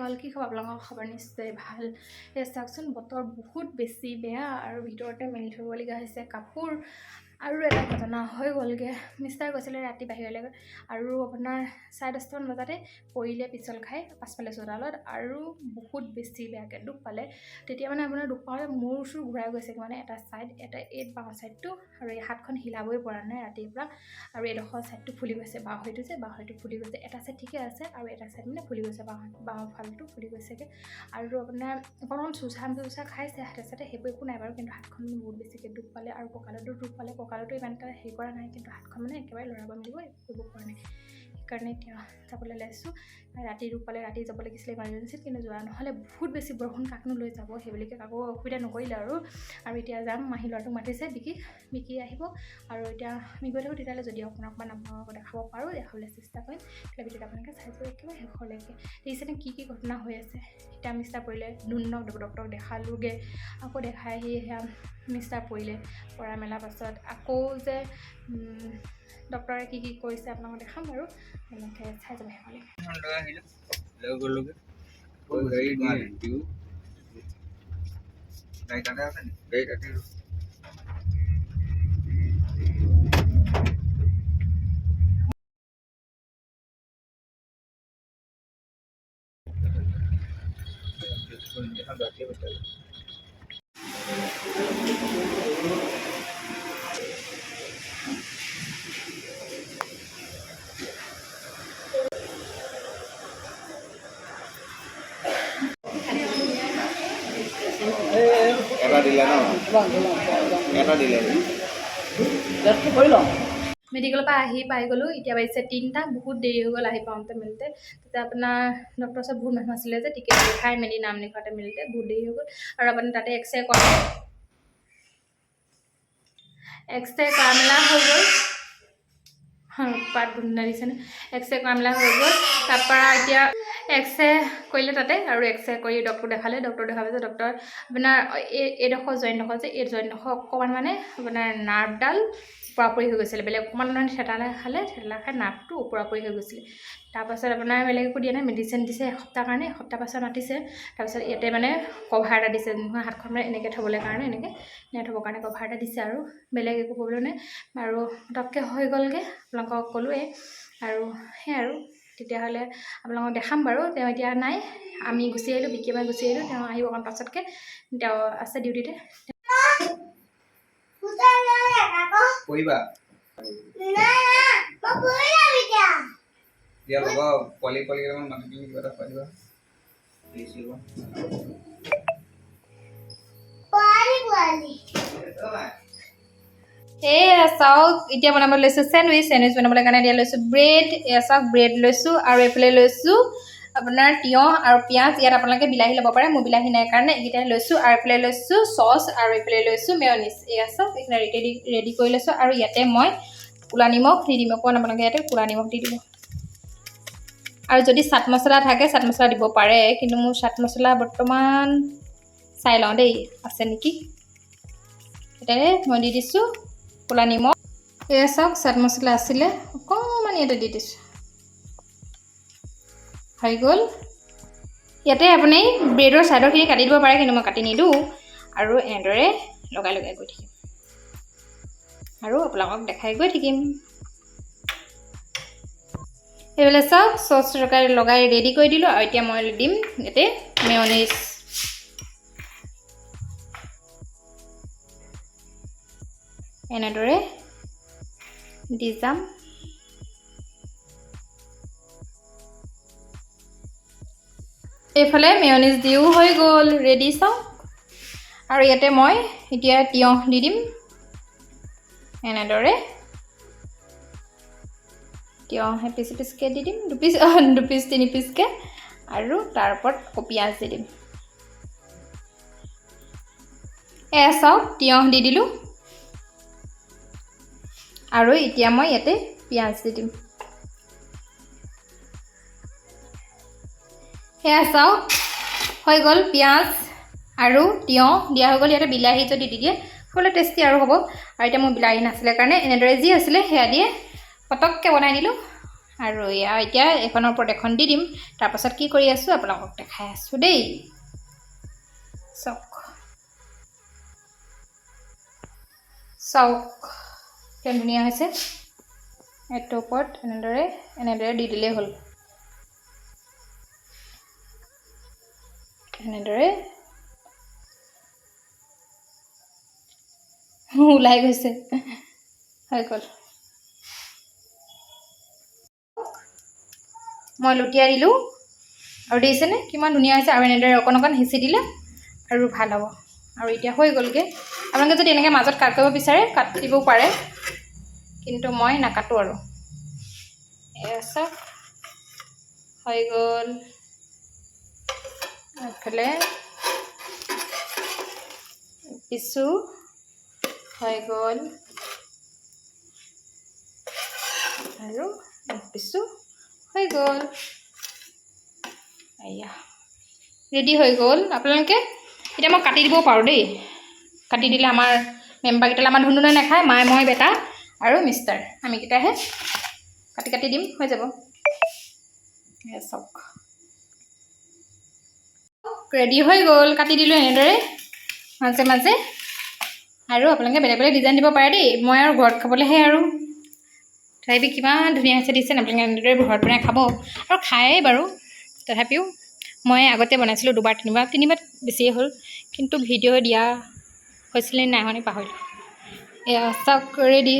গ'ল কি খবৰ আপোনালোকৰ খবৰ নিশ্চয় ভাল। এই চাওকচোন বতৰ বহুত বেছি বেয়া আৰু ভিতৰতে মেলি থ'বলগীয়া হৈছে। কাপোৰ আৰু এটা ঘটনা হৈ গ'লগৈ। মিষ্টাৰ গৈছিলে ৰাতি বাহিৰলৈ আৰু আপোনাৰ চাৰে দহটামান বজাতে পৰিলে পিছল খাই পাছফালে চোতালত আৰু বহুত বেছি বেয়াকৈ দুখ পালে। তেতিয়া মানে আপোনাৰ দুখ পাওঁতে মূৰ চুৰ ঘূৰাই গৈছেগৈ মানে এটা ছাইড এটা এই বাওঁ ছাইডটো আৰু এই হাতখন হিলাবই পৰা নাই ৰাতিৰ পৰা আৰু এডোখৰ ছাইডটো ফুলি গৈছে বাওঁ হয়টো যে বাওঁ হয়টো ফুলি গৈছে। এটা ছাইড ঠিকে আছে আৰু এটা ছাইড মানে ফুলি গৈছে বাওঁ বাওঁ ফালটো ফুলি গৈছেগৈ। আৰু আপোনাৰ অকণমান চুচা চুচা খাইছে হাতে চাতে সেইবোৰ একো নাই বাৰু কিন্তু হাতখন বহুত বেছিকৈ দুখ পালে আৰু কঁকালতো দুখ পালে কঁকালতো ইমান এটা হেৰি কৰা নাই কিন্তু হাতখন মানে একেবাৰে লৰাব মেলিব একো পৰা নাই। সেইকাৰণে এতিয়া যাবলৈ লৈছোঁ। ৰাতি দুখ পালে ৰাতি যাব লাগিছিলে ইমাৰ্জেঞ্চিত কিন্তু যোৱা নহ'লে বহুত বেছি বৰষুণ কাকনো লৈ যাব সেইবুলিকে কাকো অসুবিধা নকৰিলে আৰু। আৰু এতিয়া যাম মাহী ল'ৰাটোক মাতিছে বিকি বিকি আহিব। আৰু এতিয়া থাকোঁ তেতিয়াহ'লে যদি অকণমান অকণমান আপোনালোকক দেখাব পাৰোঁ দেখাবলৈ চেষ্টা কৰিম। তেতিয়া ভিডিঅ'টো আপোনালোকে চাই যাব একেবাৰে শেষলৈকে দেখিছেনে কি কি ঘটনা হৈ আছে? এতিয়া মিষ্টাৰ পৰিলে নুন্নক ডক্টৰক দেখালোগৈ। আকৌ দেখাই আহি সেয়া মিষ্টাৰ পৰিলে পৰা মেলাৰ পাছত। আকৌ যে ডক্টৰে কি কি কৰিছে আপোনালোকক দেখাম বাৰু। এনেকৈ চাই যাব শেষলৈকে লৈ মেডিকেলৰ পৰা আহি পাই গ'লোঁ। এতিয়া বাজিছে তিনিটা বহুত দেৰি হৈ গ'ল আহি পাওঁতে মেলোতে। তেতিয়া আপোনাৰ ডক্টৰৰ ওচৰত বহুত মানুহ আছিলে যে টিকেট দেখাই মেলি নাম লিখোৱাতে মেলোতে বহুত দেৰি হৈ গ'ল। আৰু আপুনি তাতে এক্স ৰে কৰা এক্স ৰে কৰা মেলা হৈ গ'ল। পাত গোন্ধ দিছেনে এক্স ৰে কৰা মেলা হৈ গ'ল। তাৰপৰা এতিয়া এক্স ৰে কৰিলে তাতে আৰু এক্স ৰে কৰি ডক্টৰ দেখালে। ডক্টৰ দেখাৰ পিছত ডক্টৰ আপোনাৰ এই এইডোখৰ জইনডোখৰ যে এই জইনডোখৰ অকণমান মানে আপোনাৰ নাৰ্ভডাল ওপৰাপৰি হৈ গৈছিলে। বেলেগ অকণমান মানে থেতালা খালে থেতালা খাই নাৰ্ভটো ওপৰাপৰি হৈ গৈছিলে। তাৰপাছত আপোনাৰ বেলেগ একো দিয়া নাই মেডিচিন দিছে এসপ্তাহ কাৰণে এসপ্তাহ পাছত মাতিছে। তাৰপিছত ইয়াতে মানে কভাৰ এটা দিছে নহয় হাতখন মানে এনেকৈ থ'বলৈ কাৰণে এনেকৈ এনেকৈ থ'বৰ কাৰণে কভাৰ এটা দিছে আৰু বেলেগ একো প্ৰব্লেম নাই। আৰু পটককৈ হৈ গ'লগৈ আপোনালোকক ক'লোৱেই। আৰু সেয়াই আৰু। তেতিয়াহ'লে আপোনালোকক দেখাম বাৰু। তেওঁ এতিয়া নাই। আমি গুচি আহিলোঁ বিকি মই গুচি আহিলোঁ। তেওঁ আহিব অকণ পাছতকৈ। তেওঁ আছে ডিউটিতে। পোৱালি পোৱালি কেইটামান মাতি পিনি কিবা এটা খুৱাই দিবা। প্লিজ দিব এয়া চাওক এতিয়া বনাব লৈছোঁ চেণ্ডউইচ চেণ্ডউইচ বনাবলৈ কাৰণে এতিয়া লৈছোঁ ব্ৰেড এয়া চাওক ব্ৰেড লৈছোঁ আৰু এইফালে লৈছোঁ আপোনাৰ তিয়ঁহ আৰু পিঁয়াজ ইয়াত আপোনালোকে বিলাহী ল'ব পাৰে মোৰ বিলাহী নাই কাৰণে এইকেইটাই লৈছোঁ আৰু এইফালে লৈছোঁ চচ আৰু এইফালে লৈছোঁ মেয়নিজ এয়া চাওক এইখিনি ৰেডি ৰেডি কৰি লৈছোঁ আৰু ইয়াতে মই ক'লা নিমখ দি দিম অকণমান আপোনালোকে ইয়াতে ক'লা নিমখ দি দিব। আৰু যদি চাট মছলা থাকে চাট মছলা দিব পাৰে কিন্তু মোৰ চাট মছলা বৰ্তমান চাই লওঁ দেই আছে নেকি? এতিয়া মই দি দিছোঁ। ক'লা নিমখ এয়া চাওক চাট মছলা আছিলে। অকণমান ইয়াতে দি দিছোঁ। হৈ গ'ল। ইয়াতে আপুনি ব্ৰেডৰ ছাইডৰখিনি কাটি দিব পাৰে কিন্তু মই কাটি নিদিওঁ। আৰু এনেদৰে লগাই লগাই গৈ থাকিম। আৰু আপোনালোকক দেখাই গৈ থাকিম। এইফালে চাওক চচ লগাই লগাই ৰেডি কৰি দিলোঁ। আৰু এতিয়া মই দিম ইয়াতে মেয়নিজ। এনেদৰে দি যাম। এইফালে মেয়নিজ দিও হৈ গ'ল ৰেডি চাওক আৰু ইয়াতে মই এতিয়া তিয়ঁহ দি দিম। এনেদৰে তিয়ঁহ এপিচ এপিচকৈ দি দিম দুপিচ দুপিচ তিনি পিচকৈ আৰু তাৰ ওপৰত পিঁয়াজ দি দিম। এয়া চাওক তিয়ঁহ দি দিলোঁ। আৰু এতিয়া মই ইয়াতে পিঁয়াজ দি দিম। সেয়া চাওক হৈ গ'ল পিঁয়াজ আৰু তিয়ঁহ দিয়া হৈ গ'ল ইয়াতে বিলাহী যদি দি দিয়ে খাবলৈ টেষ্টি আৰু হ'ব। আৰু এতিয়া মোৰ বিলাহী নাছিলে কাৰণে এনেদৰে যি আছিলে সেয়া দিয়ে পটককৈ বনাই দিলোঁ। আৰু এয়া এতিয়া এখনৰ ওপৰত এখন দি দিম। তাৰপাছত কি কৰি আছোঁ আপোনালোকক দেখাই আছোঁ দেই। চাওক। চাওক। কিমান ধুনীয়া হৈছে। এইটোৰ ওপৰত এনেদৰে এনেদৰে দি দিলেই হ'ল। এনেদৰে। ওলাই গৈছে। হৈ গ'ল। মই লুটিয়াই দিলোঁ। আৰু দেখিছেনে কিমান ধুনীয়া হৈছে। আৰু এনেদৰে অকণ অকণ হেঁচি দিলে আৰু ভালো হ'ব। আৰু এতিয়া হৈ গ'লগৈ। আপোনালোকে যদি এনেকৈ মাজত কাট কৰিব বিচাৰে কাটিবও পাৰে। কিন্তু মই নাকাটো আৰু। চাওক হৈ গ'ল। এইফালে পিছো হৈ গ'ল। আৰু পিছো হৈ গ'ল। এয়া ৰেডি হৈ গ'ল। আপোনালোকে এতিয়া মই কাটি দিবও পাৰোঁ দেই। কাটি দিলে আমাৰ মেম্বাৰকেইটালৈ আমাৰ ধুনুনে নাখায় মায়ে মই বেটা। আৰু মিষ্টাৰ আমিকেইটাহে কাটি কাটি দিম হৈ যাব। চাওক। ৰেডি হৈ গ'ল কাটি দিলোঁ এনেদৰে মাজে মাজে। আৰু আপোনালোকে বেলেগ বেলেগ ডিজাইন দিব পাৰে দেই মই আৰু ঘৰত খাবলৈহে আৰু। তথাপি কিমান ধুনীয়া হৈছে দিছে আপোনালোকে এনেদৰে ঘৰত বনাই খাব আৰু খায়েই বাৰু। তথাপিও মই আগতে বনাইছিলোঁ দুবাৰ তিনিবাৰ তিনিবাৰ বেছিয়ে হ'ল। কিন্তু ভিডিঅ' দিয়া হৈছিলে নাই হোৱা পাহৰিলোঁ। এয়া চাওক ৰেডি